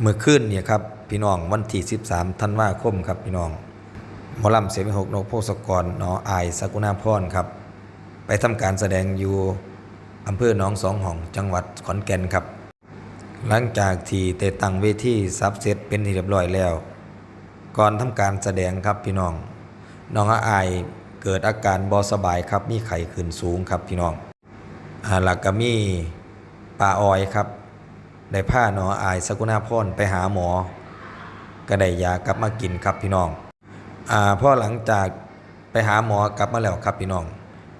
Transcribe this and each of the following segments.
เมื่อคืนเนี่ยครับพี่น้องวันที่ 13ธันวาคมครับพี่น้องหมอลำเสียงหกนกโพสกรนออายสกุณาพรครับ ไปทำการแสดงอยู่อำเภอหนองสองห้องจังหวัดขอนแก่นครับ หลังจากที่ได้ตั้งเวทีซับเซตเป็นที่เรียบร้อยแล้ว ก่อนทำการแสดงครับพี่น้องน้องอาอายเกิดอาการบอสบายครับมีไข้ขึ้นสูงครับพี่น้องอาหลักก็มีปลาออยครับ ได้ผ้าหนออายสกุณาพรไปหาหมอ ก็ได้ยากลับมากินครับพี่น้องอ่าพอหลังจากไปหาหมอกลับมาแล้วครับพี่น้อง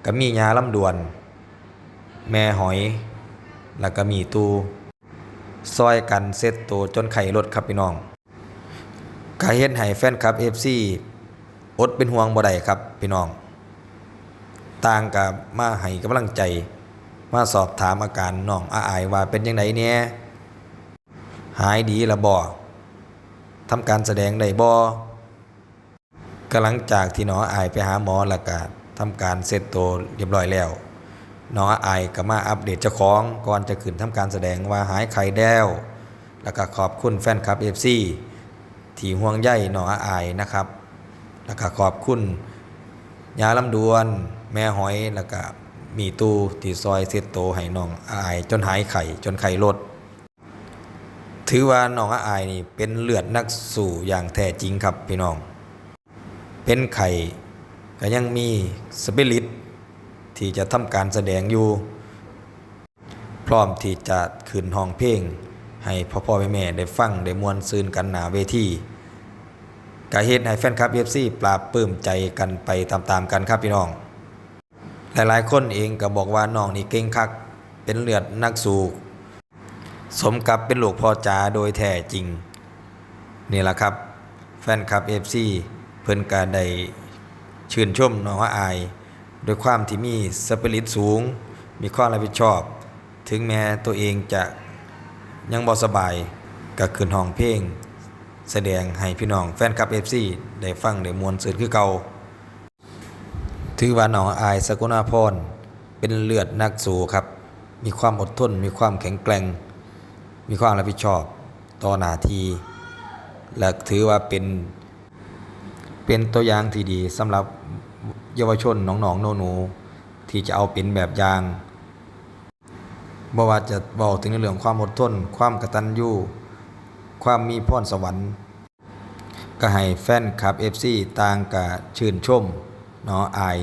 ก็มียาลำดวน แม่หอย แล้วก็มีตูซอยกันเซตโตวจนไข่ลดครับพี่น้องก็เฮ็ดให้แฟนคลับ FC อดเป็นห่วงบ่ได้ครับพี่น้อง ต่างกับมาให้กำลังใจ มาสอบถามอาการน้องอาอายว่าเป็นยังไงเนี่ย หายดีละบ่ทำการแสดงได้บ่ก็หลังจากที่น้ออายไปหาหมอแล้วก็ทำการเซตโตวเรียบร้อยแล้วน้ออายก็มาอัปเดตเจ้าของก่อนจะขึ้นทำการแสดงว่าหายไข้แล้วแล้วก็ขอบคุณแฟนคลับ FC ที่ห่วงใยน้ออายนะครับ แล้วก็ขอบคุณยาลำดวน แม่หอยแล้วก็มีตู้ที่ซอยเซตโตวให้น้องอาย จนหายไข่จนไข่ลด ถือว่าน้องอาอายนี่เป็นเลือดนักสู่อย่างแท้จริงครับพี่น้อง เป็นไข่ก็ยังมีสปิริตที่จะทำการแสดงอยู่ พร้อมที่จะขึ้นห้องเพลง ให้พ่อพ่อแม่แม่ได้ฟัง ได้มวนซืนกันหนาเวทีกาเฮ็ดให้แฟนคลับ FC ปราบปลื้มใจกันไปตามๆกันครับพี่น้อง หลายๆคนเองก็บอกว่าน้องนี่เก่งคักเป็นเลือดนักสู้ สมกับเป็นลูกพ่อจ๋าโดยแท้จริง นี่แหละครับ แฟนคลับ FC เพิ่นก็ได้ชื่นชมน้องอายด้วยความที่มีสปิริตสูง มีความรับผิดชอบ ถึงแม้ตัวเองจะยังบ่สบายก็ขึ้นห้องเพลง แสดงให้พี่น้องแฟนคลับ FC ได้ฟังได้มวลซื่นคือเก่าถือว่าน้องอายสกุณาพรเป็นเลือดนักสู้ครับ มีความอดทนมีความแข็งแกร่ง มีความรับผิดชอบต่อหน้าที่และถือว่าเป็นเป็นตัวอย่างที่ดีสำหรับเยาวชนน้องๆหนูที่จะเอาเป็นแบบอย่างบ่ว่าจะบอกถึงในเรื่องความอดทน ความกตัญญูความมีพรสวรรค์ก็ให้แฟนคลับ FC ต่างกะชื่นชมเนาะอาย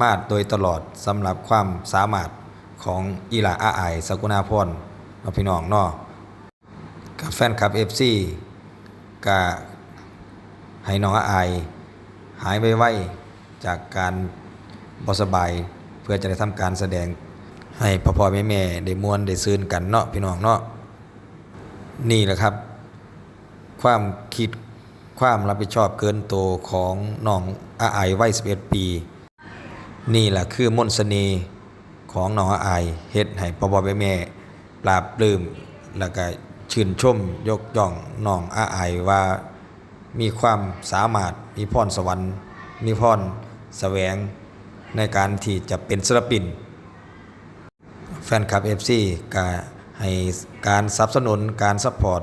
มาดโดยตลอดสำหรับความสามารถของอีหลาอาอายสกุณาพรเนาะพี่น้องเนาะ กับแฟนคลับ FC ก็ให้น้องอาอายหายไปวจากการบสบายเพื่อจะได้ทำการแสดงให้พ่อพ่อแม่แม่ได้มวนได้ซื่นกันเนาะพี่น้องเนาะนี่แหละครับ ความคิดความรับผิดชอบเกินโตวของน้องอาอายวัย11 ปี นี่แหละคือมนต์เสน่ห์ของน้องอาอเฮ็ดให้พ่อพ่อแม่แม่ปราบปลื้มแล้วก็ ชื่นชมยกย่องน้องอาอายว่ามีความสามารถมีพรสวรรค์ มีพรแสวงในการที่จะเป็นศิลปิน แฟนคลับ FC ก็ให้การสนับสนุนการซัพพอร์ต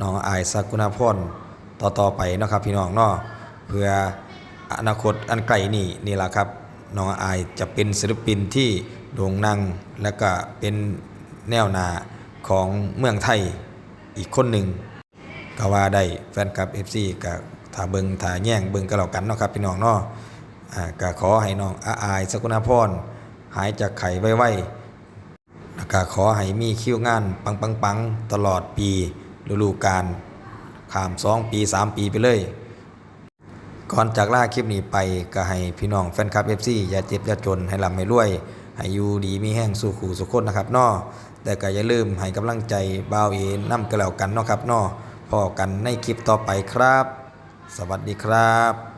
น้องอายสกุณาพรต่อต่อไปนะครับพี่น้องเนาะเพื่ออนาคตอันไกลนี่นี่แหละครับน้องอายจะเป็นศิลปินที่โด่งดังและก็เป็นแนวหน้าของเมืองไทย อีกคนหนึ่งก็ว่าได้แฟนคลับ FC ก็ถ้าเบิงถ้าแย่งเบิงก็แล้วกันเนาะครับพี่น้องเนาะอ่าก็ขอให้น้องอาอายสกุณาพรหายจากไข้ไวๆแล้วก็ขอให้มีคิวงานปังๆๆตลอดปีฤดูกาลข้าม2ปี3ปีไปเลย ก่อนจากล่าคลิปนี้ไปก็ให้พี่น้องแฟนคลับ FC อย่าเจ็บอย่าจนให้ร่ำให้รวย ให้อยู่ดีมีแห้งสู่ขู่สุขคนนะครับเนาะแต่ก็อย่าลืมให้กำลังใจบ่าวเอนนำกันแล้วกันเนาะครับเนาะพอกันในคลิปต่อไปครับ สวัสดีครับ